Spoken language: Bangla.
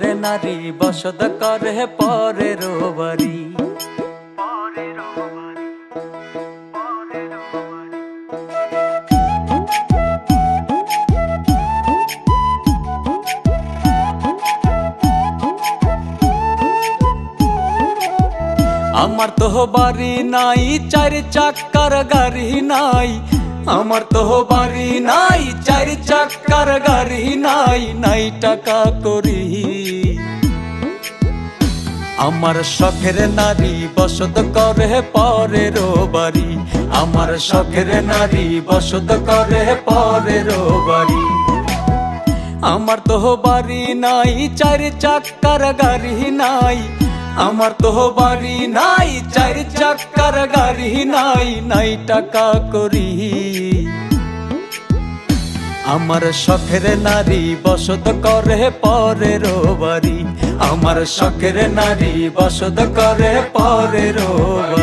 রে নারী বসত করে পরের বাড়ি আমার তো বাড়ি নাই চার চাক্কার গাড়ি নাই। আমার তো বাড়ি নাই চার চাক্কার গাড়ি নাই। নাই টাকা করি। আমার শখের নারী বসত করে পরের বাড়ি আমার শখের নারী বসত করে পরের বাড়ি আমার তো বাড়ি নাই, চার চাক্কার গাড়ি নাই। আমার তো বাড়ি নাই, চার চাক্কার গাড়ি নাই। নাই টাকা করি আমার শখের নারী বসত করে পরের বাড়ি আমার শখের নারী বসত করে পরের বাড়ি